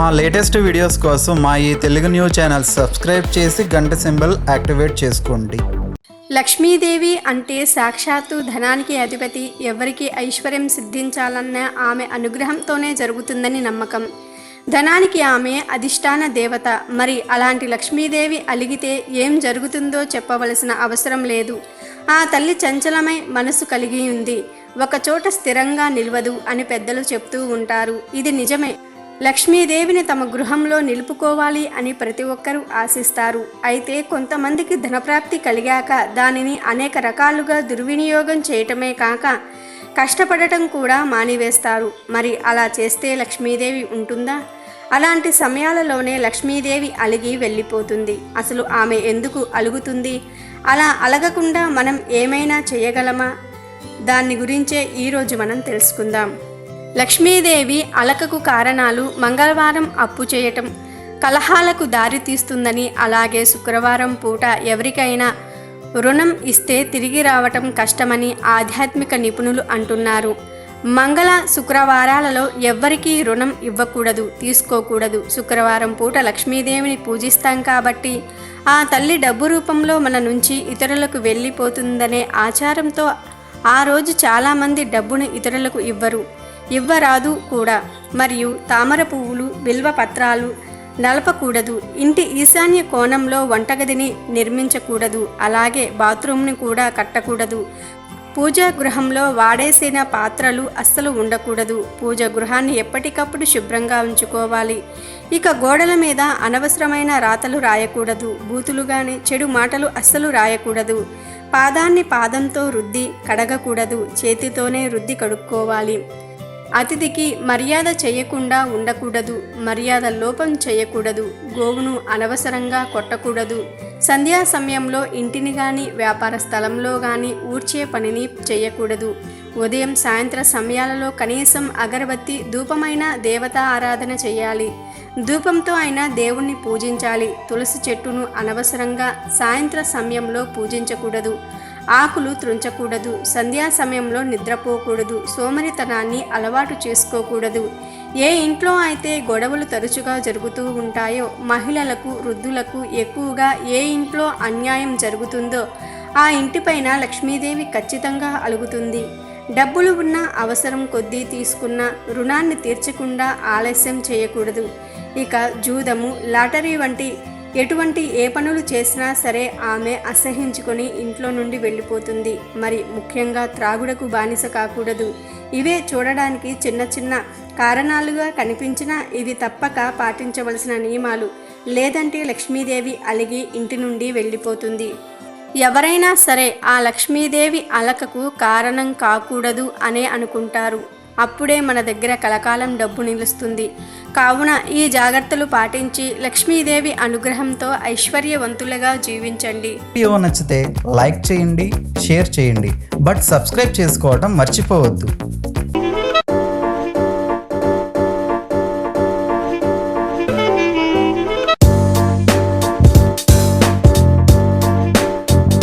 మా latest videos కోసం మా ఈ తెలుగు న్యూస్ ఛానల్ సబ్స్క్రైబ్ చేసి గంట సింబల్ యాక్టివేట్ చేసుకోండి. లక్ష్మీదేవి అంటే సాక్షాత్తు ధనానికి అధిపతి ఎవరికి ఐశ్వర్యం సిద్ధించాలన్న ఆమె అనుగ్రహంతోనే జరుగుతుందని నమ్మకం. ధనానికి ఆమె అధిష్టాన దేవత. మరి అలాంటి లక్ష్మీదేవి అలిగితే ఏం జరుగుతుందో చెప్పవలసిన అవసరం లేదు. ఆ తల్లి చంచలమై మనసు కలిగి ఉంది. ఒకచోట స్థిరంగా నిలవదు అని పెద్దలు చెప్తూ ఉంటారు. ఇది నిజమే. లక్ష్మీదేవిని తమ గృహంలో నిలుపుకోవాలి అని ప్రతి ఒక్కరూ ఆశిస్తారు. అయితే కొంతమందికి ధనప్రాప్తి కలిగాక దానిని అనేక రకాలుగా దుర్వినియోగం చేయటమే కాక కష్టపడటం కూడా మానివేస్తారు. మరి అలా చేస్తే లక్ష్మీదేవి ఉంటుందా? అలాంటి సమయాలలోనే లక్ష్మీదేవి అలిగి వెళ్ళిపోతుంది. అసలు ఆమె ఎందుకు అలుగుతుంది? అలా అలగకుండా మనం ఏమైనా చేయగలమా? దాన్ని గురించే ఈరోజు మనం తెలుసుకుందాం. లక్ష్మీదేవి అలకకు కారణాలు మంగళవారం అప్పు చేయటం కలహాలకు దారి తీస్తుందని అలాగే శుక్రవారం పూట ఎవరికైనా రుణం ఇస్తే తిరిగి రావటం కష్టమని ఆధ్యాత్మిక నిపుణులు అంటున్నారు. మంగళ శుక్రవారాలలో ఎవ్వరికీ రుణం ఇవ్వకూడదు తీసుకోకూడదు. శుక్రవారం పూట లక్ష్మీదేవిని పూజిస్తాం కాబట్టి ఆ తల్లి డబ్బు రూపంలో మన నుంచి ఇతరులకు వెళ్ళిపోతుందనే ఆచారంతో ఆ రోజు చాలామంది డబ్బును ఇతరులకు ఇవ్వరు. ఇవ్వరాదు కూడా. మరియు తామర పువ్వులు బిల్వ పత్రాలు నలపకూడదు. ఇంటి ఈశాన్య కోణంలో వంటగదిని నిర్మించకూడదు. అలాగే బాత్రూమ్ని కూడా కట్టకూడదు. పూజా గృహంలో వాడేసిన పాత్రలు అస్సలు ఉండకూడదు. పూజ గృహాన్ని ఎప్పటికప్పుడు శుభ్రంగా ఉంచుకోవాలి. ఇక గోడల మీద అనవసరమైన రాతలు రాయకూడదు. బూతులు కానీ చెడు మాటలు అస్సలు రాయకూడదు. పాదాన్ని పాదంతో రుద్ది కడగకూడదు. చేతితోనే రుద్ది కడుక్కోవాలి. అతిథికి మర్యాద చేయకుండా ఉండకూడదు మర్యాద లోపం చేయకూడదు గోవును అనవసరంగా కొట్టకూడదు. సంధ్యా సమయంలో ఇంటిని కానీ వ్యాపార స్థలంలో కానీ ఊడ్చే పనిని చేయకూడదు. ఉదయం సాయంత్ర సమయాలలో కనీసం అగరబత్తి ధూపమైన దేవతా ఆరాధన చేయాలి. ధూపంతో అయినా దేవుణ్ణి పూజించాలి. తులసి చెట్టును అనవసరంగా సాయంత్ర సమయంలో పూజించకూడదు. ఆకులు త్రుంచకూడదు సంధ్యా సమయంలో నిద్రపోకూడదు సోమరితనాన్ని అలవాటు చేసుకోకూడదు. ఏ ఇంట్లో అయితే గొడవలు తరచుగా జరుగుతూ ఉంటాయో మహిళలకు వృద్ధులకు ఎక్కువగా ఏ ఇంట్లో అన్యాయం జరుగుతుందో ఆ ఇంటిపైన లక్ష్మీదేవి ఖచ్చితంగా అలుగుతుంది. డబ్బులు ఉన్న అవసరం కొద్దీ తీసుకున్న రుణాన్ని తీర్చకుండా ఆలస్యం చేయకూడదు. ఇక జూదము లాటరీ వంటి ఎటువంటి ఏ పనులు చేసినా సరే ఆమె అసహించుకొని ఇంట్లో నుండి వెళ్ళిపోతుంది. మరి ముఖ్యంగా త్రాగుడకు బానిస కాకూడదు. ఇవే చూడడానికి చిన్న చిన్న కారణాలుగా కనిపించినా ఇవి తప్పక పాటించవలసిన నియమాలు. లేదంటే లక్ష్మీదేవి అలిగి ఇంటి నుండి వెళ్ళిపోతుంది. ఎవరైనా సరే ఆ లక్ష్మీదేవి అలకకు కారణం కాకూడదు అనే అనుకుంటారు. అప్పుడే మన దగ్గర కలకాలం డబ్బు నిలుస్తుంది. కావున ఈ జాగ్రత్తలు పాటించి లక్ష్మీదేవి అనుగ్రహంతో ఐశ్వర్యవంతులుగా జీవించండి. వీడియో నచ్చితే లైక్ చేయండి షేర్ చేయండి. బట్ సబ్స్క్రైబ్ చేసుకోవడం మర్చిపోవద్దు.